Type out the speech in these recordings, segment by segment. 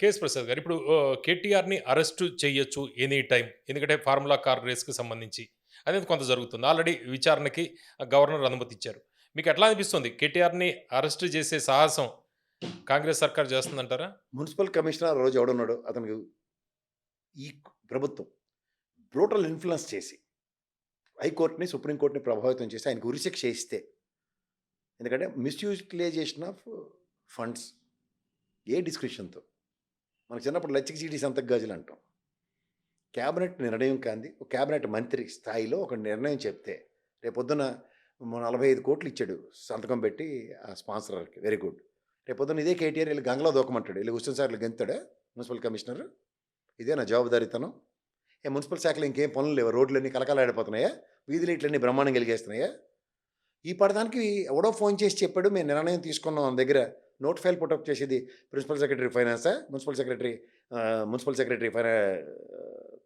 KS Prasad గారు. ఇప్పుడు కేటీఆర్ని అరెస్టు చేయొచ్చు ఎనీ టైం ఎందుకంటే ఫార్ములా కార్ రేస్కి సంబంధించి అనేది కొంత జరుగుతుంది. ఆల్రెడీ విచారణకి గవర్నర్ అనుమతి ఇచ్చారు. మీకు ఎట్లా అనిపిస్తుంది? కేటీఆర్ని అరెస్ట్ చేసే సాహసం కాంగ్రెస్ సర్కార్ చేస్తుందంటారా? మున్సిపల్ కమిషనర్ రోజు ఎవడున్నాడు అతనికి ఈ ప్రభుత్వం బ్రూటల్ ఇన్ఫ్లుయెన్స్ చేసి హైకోర్టుని సుప్రీంకోర్టుని ప్రభావితం చేసి ఆయనకు ఉరిశిక్ష చేస్తే ఎందుకంటే మిస్యూటిలైజేషన్ ఆఫ్ ఫండ్స్ ఏ డిస్క్రిప్షన్తో మనకు చిన్నప్పుడు లచ్చిక చీటీ సంతక గాజులు అంటాం. క్యాబినెట్ నిర్ణయం కాంది. ఒక క్యాబినెట్ మంత్రి స్థాయిలో ఒక నిర్ణయం చెప్తే రేపొద్దున నలభై ఐదు కోట్లు ఇచ్చాడు సంతకం పెట్టి ఆ స్పాన్సర్కి వెరీ గుడ్. రేపొద్దున ఇదే కేటీఆర్ వీళ్ళు గంగలో దూకమంటాడు. వీళ్ళు హుస్సేన్ సార్లు గెంతాడా మున్సిపల్ కమిషనర్? ఇదే నా జవాబుదారీతనం. ఏ మున్సిపల్ శాఖలో ఇంకేం పనులు లేవు? రోడ్లన్నీ కలకలాడిపోతున్నాయా? వీధి లైట్లన్నీ బ్రహ్మాండం కలిగేస్తున్నాయా ఈ పడదానికి ఎవడో ఫోన్ చేసి చెప్పాడు. మేము నిర్ణయం తీసుకున్నాం దగ్గర నోట్ ఫైల్ పుటప్ చేసేది ప్రిన్సిపల్ సెక్రటరీ ఫైనాన్సా మున్సిపల్ సెక్రటరీ మున్సిపల్ సెక్రటరీ ఫైనా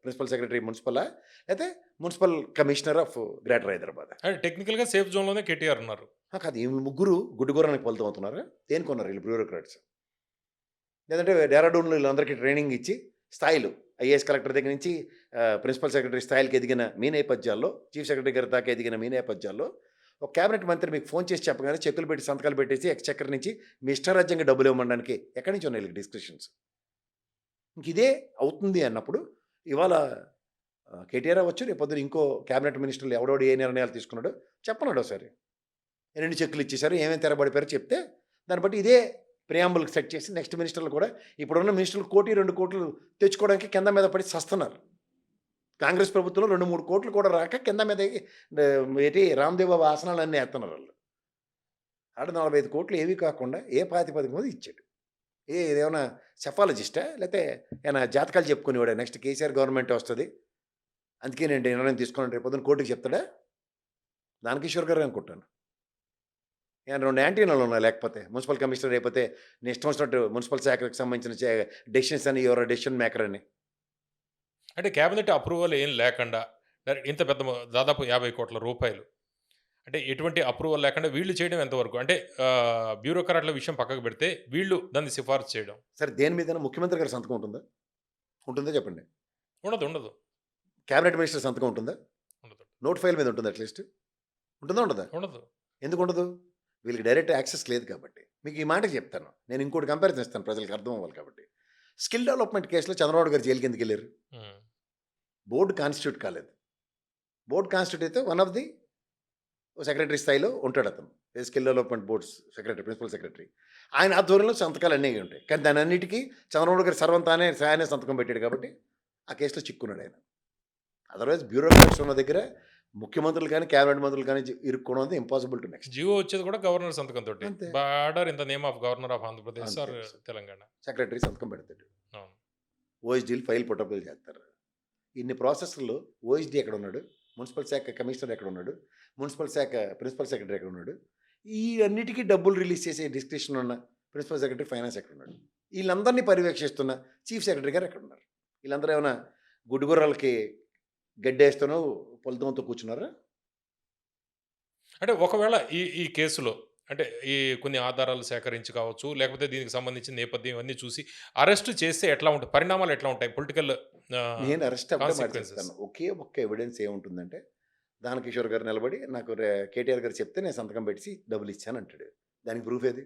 ప్రిన్సిపల్ సెక్రటరీ మున్సిపలా? లేకపోతే municipal commissioner of greater Hyderabad అంటే టెక్నికల్గా సేఫ్ జోన్లోనే కేటీఆర్ ఉన్నారు. కాదు ఈ ముగ్గురు గుడ్డుగురానికి ఫలితం అవుతున్నారు దేనికి ఉన్నారు వీళ్ళు బ్యూరోక్రాట్స్? లేదంటే డెరాడూన్లో వీళ్ళందరికీ ట్రైనింగ్ ఇచ్చి స్థాయిలు ఐఏఎస్ కలెక్టర్ దగ్గర నుంచి ప్రిన్సిపల్ సెక్రటరీ స్థాయికి ఎదిగిన మీ నేపథ్యాల్లో చీఫ్ సెక్రటరీ గారి దాకా ఎదిగిన మీ నేపథ్యాల్లో ఒక క్యాబినెట్ మంత్రి మీకు ఫోన్ చేసి చెప్పగానే చెక్కులు పెట్టి సంతకాలు పెట్టేసి ఎక్స్చక్కర్ నుంచి మీ ఇష్టరాజ్యంగా డబ్బులు ఇవ్వడానికి ఎక్కడి నుంచి ఉన్నాయి డిస్కషన్స్ డిస్క్రిప్షన్స్ ఇంక ఇదే అవుతుంది అన్నప్పుడు ఇవాళ కేటీఆర్ అవ్వచ్చు రేపు పొద్దున ఇంకో క్యాబినెట్ మినిస్టర్లు ఎవడోడు ఏ నిర్ణయాలు తీసుకున్నాడో చెప్పనాడు ఒకసారి. ఎన్ని చెక్కులు ఇచ్చేశారు ఏమేమి తెరబడిపోయారో చెప్తే దాన్ని బట్టి ఇదే ప్రియాంబుల్కి సెట్ చేసి నెక్స్ట్ మినిస్టర్లు కూడా ఇప్పుడున్న మినిస్టర్లు కోటి రెండు కోట్లు తెచ్చుకోవడానికి కింద మీద పడి సస్తున్నారు. కాంగ్రెస్ ప్రభుత్వంలో రెండు మూడు కోట్లు కూడా రాక కింద మీద ఏంటి రామ్దేవ్ బాబా ఆసనాలన్నీ వేస్తున్నారు వాళ్ళు. ఆడ నలభై ఐదు కోట్లు ఏవి కాకుండా ఏ ప్రాతిపదిక మీద ఇచ్చాడు. ఏ ఏమైనా సెఫాలజిస్టా? లేకపోతే ఏమైనా జాతకాలు చెప్పుకునేవాడా? నెక్స్ట్ కేసీఆర్ గవర్నమెంట్ వస్తుంది. అందుకే నేను నిర్ణయం తీసుకున్నాను. రేపు పొద్దున్న కోర్టుకి చెప్తాడా? దానకిషోర్ గారు అనుకుంటాను ఏమైనా రెండు యాంటీనాలు ఉన్నాయి లేకపోతే? మున్సిపల్ కమిషనర్ అయిపోతే నేను ఇష్టం వచ్చినట్టు మున్సిపల్ శాఖకు సంబంధించిన డెసిషన్స్ అని ఎవరో డెసిషన్ మేకర్ అని. అంటే క్యాబినెట్ అప్రూవల్ ఏం లేకుండా డైరెక్ట్ ఇంత పెద్ద దాదాపు యాభై కోట్ల రూపాయలు. అంటే ఎటువంటి అప్రూవల్ లేకుండా వీళ్ళు చేయడం ఎంతవరకు? అంటే బ్యూరోక్రాట్ల విషయం పక్కకు పెడితే వీళ్ళు దాన్ని సిఫార్సు చేయడం. సరే దేని మీద ముఖ్యమంత్రి గారి సంతకం ఉంటుందా? ఉంటుందా చెప్పండి? ఉండదు ఉండదు. క్యాబినెట్ మినిస్టర్ సంతకం ఉంటుందా? ఉండదు. నోట్ ఫైల్ మీద ఉంటుంది అట్లీస్ట్. ఉంటుందా ఉండదా? ఉండదు. ఎందుకు ఉండదు? వీళ్ళకి డైరెక్ట్ యాక్సెస్ లేదు కాబట్టి. మీకు ఈ మాటకి చెప్తాను. నేను ఇంకోటి కంపారిజన్ ఇస్తాను. ప్రజలకు అర్థం అవ్వాలి కాబట్టి. స్కిల్ డెవలప్మెంట్ కేసులో చంద్రబాబు గారు జైలుకి ఎందుకు వెళ్ళారు. బోర్డు కాన్స్టిట్యూట్ కాలేదు. బోర్డు కాన్స్టిట్యూట్ అయితే వన్ ఆఫ్ ది సెక్రటరీ స్థాయిలో ఉంటాడు అతను. Skill development boards secretary principal secretary. ఆయన ఆధ్వర్యంలో సంతకాలు అన్నీ ఉంటాయి. కానీ దాని అన్నిటికీ చంద్రబాబు గారు సర్వంతానే సాయనే సంతకం పెట్టాడు కాబట్టి ఆ కేసులో చిక్కున్నాడు ఆయన. అదర్వైజ్ బ్యూరోక్రాట్స్ ఉన్న దగ్గర ముఖ్యమంత్రులు కానీ క్యాబినెట్ మంత్రులు కానీ ఇరుక్కోవడం అనేది ఇంపాసిబుల్ టు నెక్స్ట్ జియో వచ్చేది కూడా గవర్నర్ సంతకం తోటి. అంతే. Border in the name of governor of Andhra Pradesh అంతే, ఆర్. తెలంగాణ. సెక్రటరీ సంతకం పెడతాడు. ఓఎస్డీలు ఫైల్ పుట్టప్పులు చేస్తారు. ఇన్ని ప్రాసెస్లో ఓఎస్డీ ఎక్కడ ఉన్నాడు? మున్సిపల్ శాఖ కమిషనర్ ఎక్కడ ఉన్నాడు? మున్సిపల్ శాఖ ప్రిన్సిపల్ సెక్రటరీ ఎక్కడ ఉన్నాడు? ఈ అన్నిటికీ డబ్బులు రిలీజ్ చేసే డిస్క్రిప్షన్ ఉన్న ప్రిన్సిపల్ సెక్రటరీ ఫైనాన్స్ ఎక్కడ ఉన్నాడు? వీళ్ళందరినీ పర్యవేక్షిస్తున్న చీఫ్ సెక్రటరీ గారు ఎక్కడ ఉన్నారు? వీళ్ళందరూ ఏమైనా గుడ్డుగుర్రాలకి గడ్డేస్తూనో పొలతంతో కూర్చున్నారా? అంటే ఒకవేళ ఈ ఈ కేసులో అంటే ఈ కొన్ని ఆధారాలు సేకరించి కావచ్చు లేకపోతే దీనికి సంబంధించిన నేపథ్యం ఇవన్నీ చూసి అరెస్ట్ చేస్తే ఎట్లా ఉంటాయి పరిణామాలు ఎట్లా ఉంటాయి? పొలిటికల్ నేను అరెస్ట్. చేస్తాను ఒకే ఒక్క ఎవిడెన్స్ ఏముంటుందంటే దానకిషోర్ గారు నిలబడి నాకు కేటీఆర్ గారు చెప్తే నేను సంతకం పెట్టి డబ్బులు ఇచ్చాను అంటాడు. దానికి ప్రూఫ్ ఏది?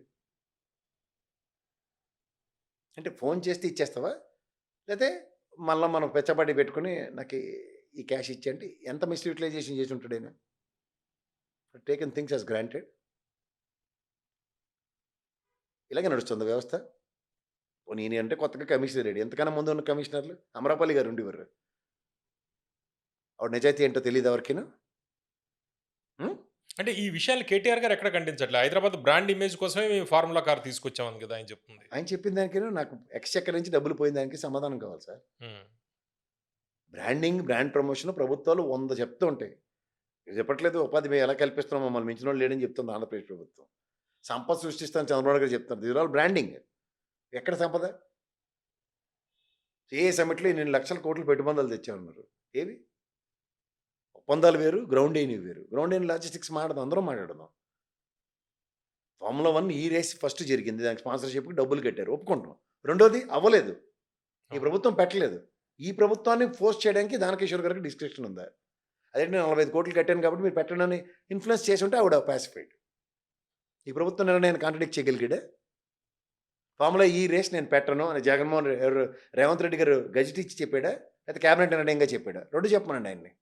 అంటే ఫోన్ చేస్తే ఇచ్చేస్తావా? లేకపోతే మళ్ళీ మనం పెచ్చబడి పెట్టుకుని నాకు ఈ- క్యాష్ ఇచ్చేయంటే ఎంత మిస్యూటిలైజేషన్ చేసి ఉంటాడు ఆయన? Taken things as granted. ఇలాగే నడుస్తుంది వ్యవస్థ. ఈయన అంటే కొత్తగా కమిషనర్ రెడీ ఎంతకన్నా ముందు ఉన్న కమిషనర్లు? అమరాపల్లి గారు ఉండేవారు. ఆవిడ నిజాయితీ ఏంటో తెలియదు ఎవరికైనా? అంటే ఈ విషయాలు కేటీఆర్ గారు ఎక్కడ ఖండించట్లే? హైదరాబాద్ బ్రాండ్ ఇమేజ్ కోసమే మేము ఫార్ములా కార్ తీసుకొచ్చామని కదా ఆయన చెప్తుంది. ఆయన చెప్పిన దానికైనా నాకు ఎక్స్చెక్కర్ నుంచి డబ్బులు పోయిన దానికి సమాధానం కావాలి సార్. బ్రాండింగ్ బ్రాండ్ ప్రమోషన్ ప్రభుత్వాలు వంద చెప్తూ ఉంటాయి. చెప్పట్లేదు ఉపాధి మేము ఎలా కల్పిస్తున్నాం మమ్మల్ని మించిన వాళ్ళు లేడని చెప్తుంది ఆంధ్రప్రదేశ్ ప్రభుత్వం. సంపద సృష్టిస్తాను చంద్రబాబు గారు చెప్తున్నారు. This all branding. ఎక్కడ సంపద? ఏ సమిట్లో ఇన్ని లక్షల కోట్లు పెట్టుబడులు తెచ్చామన్నారు ఏవి? ఒప్పందాలు వేరు గ్రౌండ్ అయినవి వేరు. గ్రౌండ్ అయిన లాజిస్టిక్స్ మాట్లాడదాం అందరం మాట్లాడదాం. ఫార్ములా వన్ ఈ రేస్ ఫస్ట్ జరిగింది. దానికి స్పాన్సర్షిప్కి డబ్బులు కట్టారు. ఒప్పుకుంటాం రెండోది అవ్వలేదు. ఈ ప్రభుత్వం పెట్టలేదు. ఈ ప్రభుత్వాన్ని ఫోర్స్ చేయడానికి దానకిషోర్ గారికి డిస్క్రిప్షన్ ఉందా. అదే నేను నలభై ఐదు కోట్లు కట్టాను కాబట్టి మీరు పెట్టండి ఇన్ఫ్లుయెన్స్ చేసి ఉంటే ఆవిడ పాసిఫైడ్ ఈ ప్రభుత్వం నిర్ణయాన్ని కాంట్రడిక్ట్ చేయగలిగాడే? ఫార్ములా ఈ రేస్ నేను పెట్టను అని జగన్మోహన్ రేవంత్ రెడ్డి గారు గజిట్ ఇచ్చి చెప్పాడా? లేకపోతే క్యాబినెట్ నిర్ణయంగా చెప్పాడా? రెండు చెప్పమనండి ఆయన్ని.